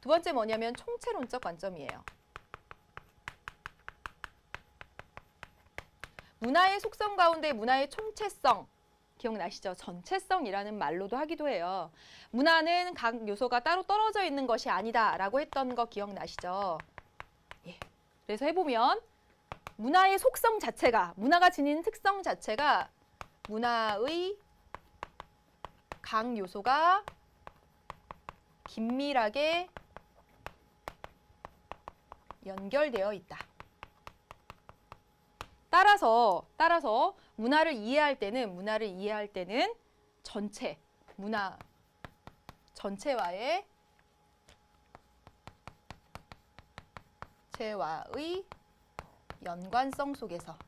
두 번째 뭐냐면 총체론적 관점이에요. 문화의 속성 가운데 문화의 총체성 기억나시죠? 전체성이라는 말로도 하기도 해요. 문화는 각 요소가 따로 떨어져 있는 것이 아니다 라고 했던 거 기억나시죠? 예. 그래서 해보면 문화의 속성 자체가 문화가 지닌 특성 자체가 문화의 각 요소가 긴밀하게 연결되어 있다. 따라서 따라서 문화를 이해할 때는 문화를 이해할 때는 전체 문화 전체와의 체와의 연관성 속에서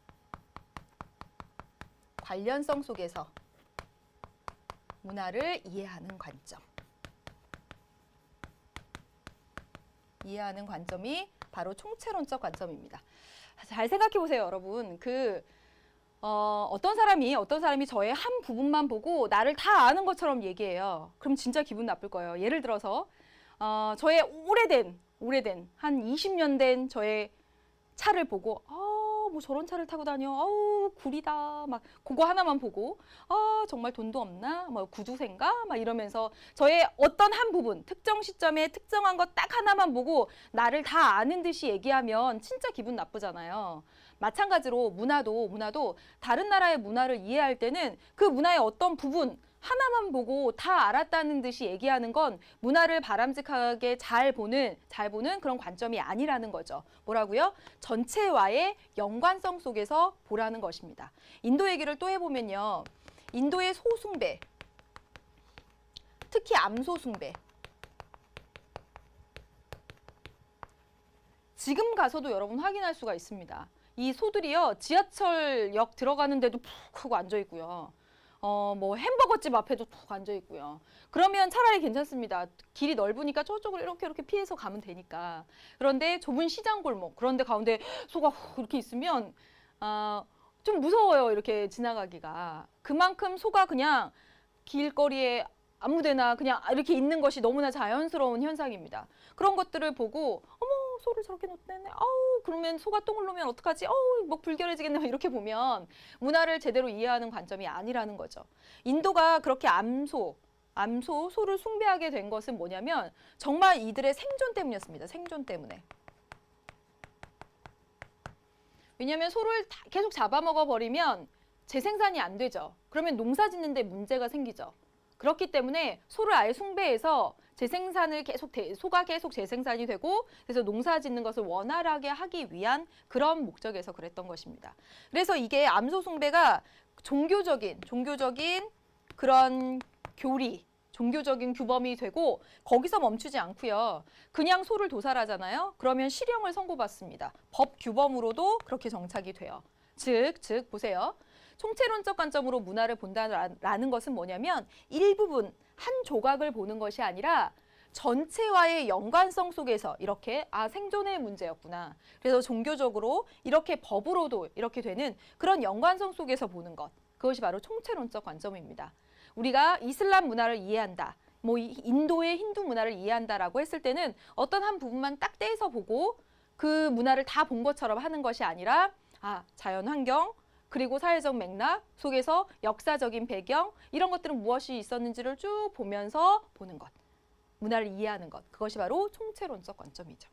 관련성 속에서 문화를 이해하는 관점 이해하는 관점이 바로 총체론적 관점입니다. 잘 생각해 보세요, 여러분. 그 어, 어떤 사람이 어떤 사람이 저의 한 부분만 보고 나를 다 아는 것처럼 얘기해요. 그럼 진짜 기분 나쁠 거예요. 예를 들어서 어, 저의 오래된 오래된 한 20년 된 저의 차를 보고 아, 뭐 저런 차를 타고 다녀. 아우, 구리다. 막 그거 하나만 보고 아, 정말 돈도 없나? 뭐 구두쇠인가? 막 이러면서 저의 어떤 한 부분, 특정 시점에 특정한 것 딱 하나만 보고 나를 다 아는 듯이 얘기하면 진짜 기분 나쁘잖아요. 마찬가지로 문화도 문화도 다른 나라의 문화를 이해할 때는 그 문화의 어떤 부분 하나만 보고 다 알았다는 듯이 얘기하는 건 문화를 바람직하게 잘 보는 잘 보는 그런 관점이 아니라는 거죠. 뭐라고요? 전체와의 연관성 속에서 보라는 것입니다. 인도 얘기를 또 해보면요. 인도의 소숭배, 특히 암소숭배. 지금 가서도 여러분 확인할 수가 있습니다. 이 소들이요 지하철역 들어가는데도 푹 하고 앉아 있고요. 어, 뭐 햄버거집 앞에도 푹 앉아 있고요. 그러면 차라리 괜찮습니다. 길이 넓으니까 저쪽으로 이렇게 이렇게 피해서 가면 되니까. 그런데 좁은 시장 골목, 그런데 가운데 소가 훅 이렇게 있으면 아, 좀 무서워요. 이렇게 지나가기가. 그만큼 소가 그냥 길거리에 아무데나 그냥 이렇게 있는 것이 너무나 자연스러운 현상입니다. 그런 것들을 보고 어머 소를 저렇게 놓네. 아우 그러면 소가 똥을 놓으면 어떡하지? 어우 뭐 불결해지겠네. 막 이렇게 보면 문화를 제대로 이해하는 관점이 아니라는 거죠. 인도가 그렇게 암소 암소 소를 숭배하게 된 것은 뭐냐면 정말 이들의 생존 때문이었습니다. 생존 때문에. 왜냐하면 소를 다 계속 잡아먹어 버리면 재생산이 안 되죠. 그러면 농사 짓는데 문제가 생기죠. 그렇기 때문에 소를 아예 숭배해서 재생산을 계속 대- 소가 계속 재생산이 되고 그래서 농사 짓는 것을 원활하게 하기 위한 그런 목적에서 그랬던 것입니다. 그래서 이게 암소 숭배가 종교적인 종교적인 그런 교리 종교적인 규범이 되고 거기서 멈추지 않고요. 그냥 소를 도살하잖아요. 그러면 실형을 선고받습니다. 법 규범으로도 그렇게 정착이 돼요. 즉, 즉 보세요. 총체론적 관점으로 문화를 본다라는 것은 뭐냐면 일부분 한 조각을 보는 것이 아니라 전체와의 연관성 속에서 이렇게 아 생존의 문제였구나. 그래서 종교적으로 이렇게 법으로도 이렇게 되는 그런 연관성 속에서 보는 것. 그것이 바로 총체론적 관점입니다. 우리가 이슬람 문화를 이해한다. 뭐 이- 인도의 힌두 문화를 이해한다라고 했을 때는 어떤 한 부분만 딱 떼서 보고 그 문화를 다 본 것처럼 하는 것이 아니라 아 자연 환경 그리고 사회적 맥락 속에서 역사적인 배경 이런 것들은 무엇이 있었는지를 쭉 보면서 보는 것 문화를 이해하는 것 그것이 바로 총체론적 관점이죠.